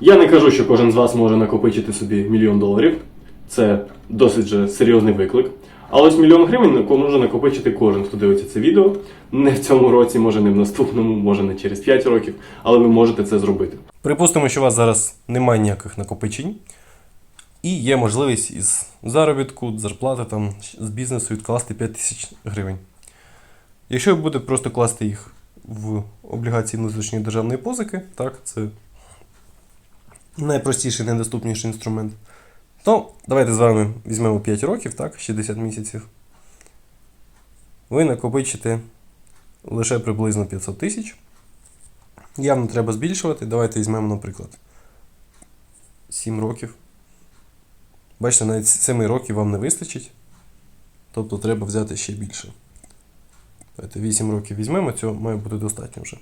Я не кажу, що кожен з вас може накопичити собі мільйон доларів. Це досить же серйозний виклик. Але ось мільйон гривень може накопичити кожен, хто дивиться це відео. Не в цьому році, може не в наступному, може не через 5 років, але ви можете це зробити. Припустимо, що у вас зараз немає ніяких накопичень, і є можливість із заробітку, зарплати там, з бізнесу відкласти 5 тисяч гривень. Якщо ви будете просто класти їх в облігації внутрішньої державної позики, так, це найпростіший, найдоступніший інструмент, то давайте з вами візьмемо 5 років, так, 60 місяців. Ви накопичите лише приблизно 500 тисяч. Явно треба збільшувати. Давайте візьмемо, наприклад, 7 років. Бачите, навіть 7 років вам не вистачить. Тобто треба взяти ще більше. Давайте 8 років візьмемо, цього має бути достатньо вже.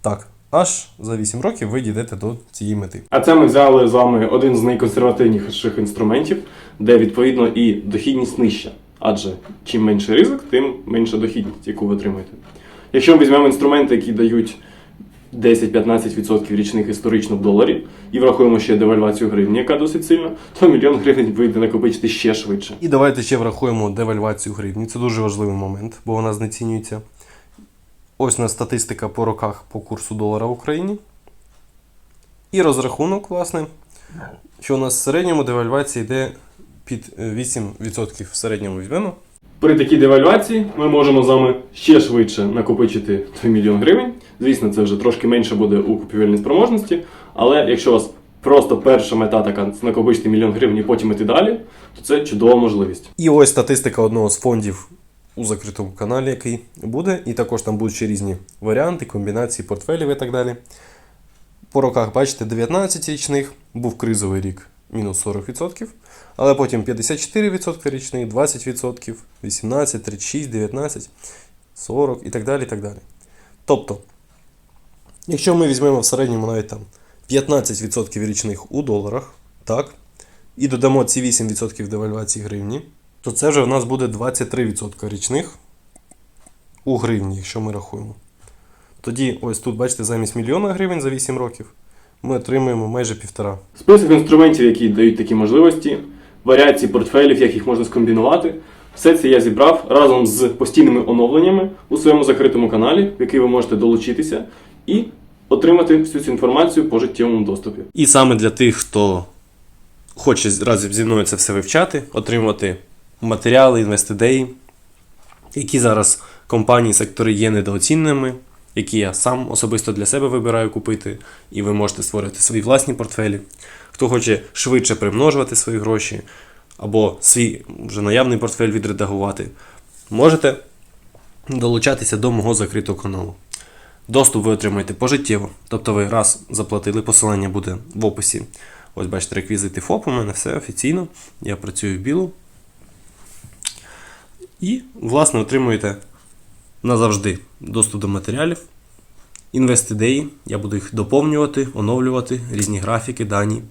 Так, аж за 8 років ви дійдете до цієї мети. А це ми взяли з вами один з найконсервативніших інструментів, де відповідно і дохідність нижча. Адже чим менший ризик, тим менша дохідність, яку ви отримаєте. Якщо ми візьмемо інструменти, які дають 10-15% річних історично в доларі, і врахуємо ще девальвацію гривні, яка досить сильна, то мільйон гривень вийде накопичити ще швидше. І давайте ще врахуємо девальвацію гривні. Це дуже важливий момент, бо вона знецінюється. Ось у нас статистика по роках по курсу долара в Україні. І розрахунок, власне, що у нас в середньому девальвація йде під е, 8% в середньому візьмемо. При такій девальвації ми можемо з вами ще швидше накопичити той мільйон гривень. Звісно, це вже трошки менше буде у купівельній спроможності, але якщо у вас просто перша мета така накопичити мільйон гривень і потім іти далі, то це чудова можливість. І ось статистика одного з фондів у закритому каналі, який буде. І також там будуть ще різні варіанти, комбінації портфелів і так далі. По роках, бачите, 19 річних, був кризовий рік мінус 40%, але потім 54% річних, 20%, 18, 36, 19, 40 і так далі. і так далі. Тобто, якщо ми візьмемо в середньому навіть там 15% річних у доларах, так, і додамо ці 8% девальвації гривні, то це вже в нас буде 23% річних у гривні, якщо ми рахуємо. Тоді, ось тут, бачите, замість мільйона гривень за 8 років ми отримуємо майже півтора. Список інструментів, які дають такі можливості, варіації портфелів, як їх можна скомбінувати. Все це я зібрав разом з постійними оновленнями у своєму закритому каналі, в який ви можете долучитися і отримати всю цю інформацію по життєвому доступі. І саме для тих, хто хоче разом зі мною це все вивчати, отримувати матеріали, інвестидеї, які зараз компанії, сектори є недооціненими, які я сам особисто для себе вибираю купити, і ви можете створити свої власні портфелі. Хто хоче швидше примножувати свої гроші, або свій вже наявний портфель відредагувати, можете долучатися до мого закритого каналу. Доступ ви отримаєте пожиттєво. Тобто ви раз заплатили, посилання буде в описі. Ось бачите, реквізити ФОП, у мене все офіційно. Я працюю в білу. І, власне, отримуєте назавжди доступ до матеріалів, інвестидеї. Я буду їх доповнювати, оновлювати, різні графіки, дані,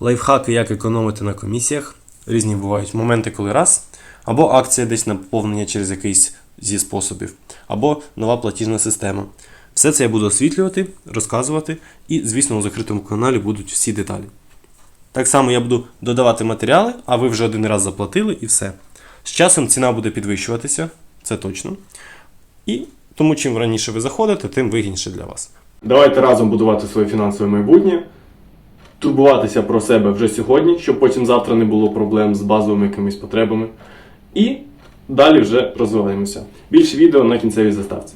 лайфхаки, як економити на комісіях. Різні бувають моменти, коли раз, або акція десь на поповнення через якийсь зі способів, або нова платіжна система. Все це я буду освітлювати, розказувати, і, звісно, у закритому каналі будуть всі деталі. Так само я буду додавати матеріали, а ви вже один раз заплатили і все. З часом ціна буде підвищуватися, це точно. І тому, чим раніше ви заходите, тим вигідніше для вас. Давайте разом будувати своє фінансове майбутнє, турбуватися про себе вже сьогодні, щоб потім завтра не було проблем з базовими якимись потребами. І далі вже розвиваємося. Більше відео на кінцевій заставці.